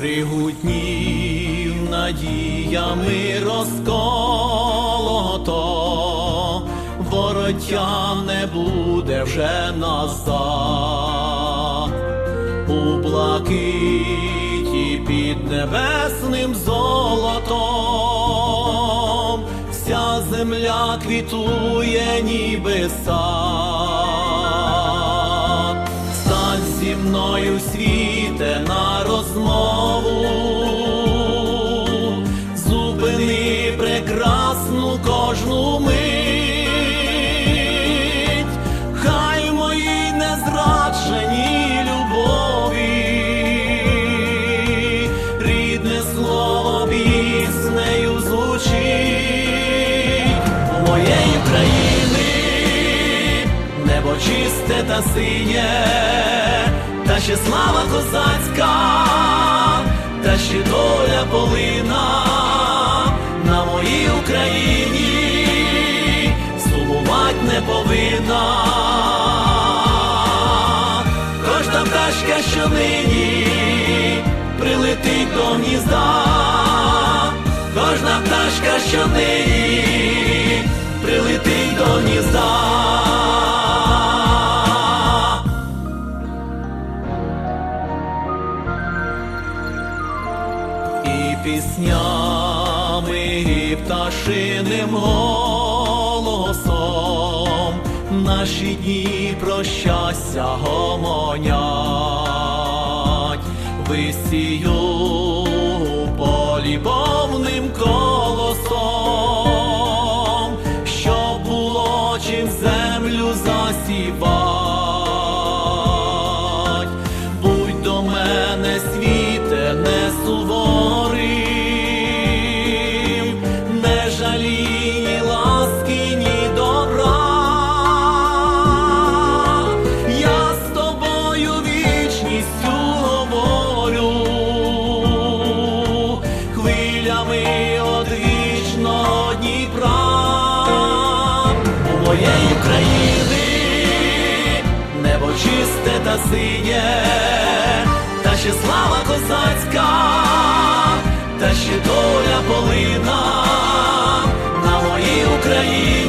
пригутнів надіями розколото, вороття не буде вже назад, у блакиті під небесним золотом, вся земля квітує ніби сад. Мною світе на розмову, зупини прекрасну кожну мить, хай в моїй незрадженій любові, рідне слово піснею звучить. Моєї країни чисте та синє, та ще слава козацька, та ще доля полина на моїй Україні сумувать не повинна. Кожна пташка, що нині прилетить до гнізда, кожна пташка, що нині піснями, і пташиним голосом. Наші дні про щастя гомонять, висію у полі моєї країни небо чисте та синє, та ще слава козацька, та ще доля полина на моїй Україні.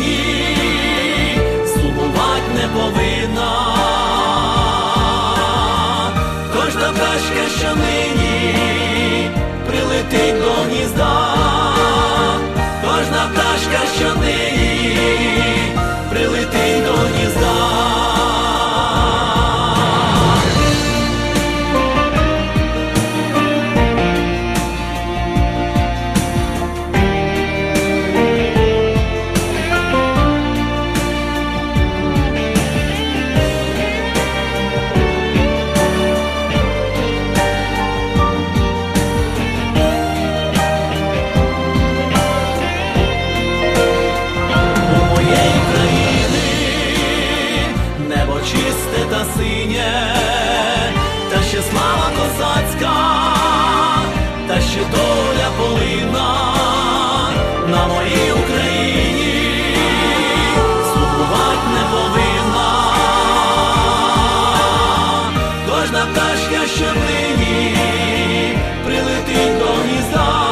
Україні сумувати не повинна, кожна пташка, що прилетить до гнізда.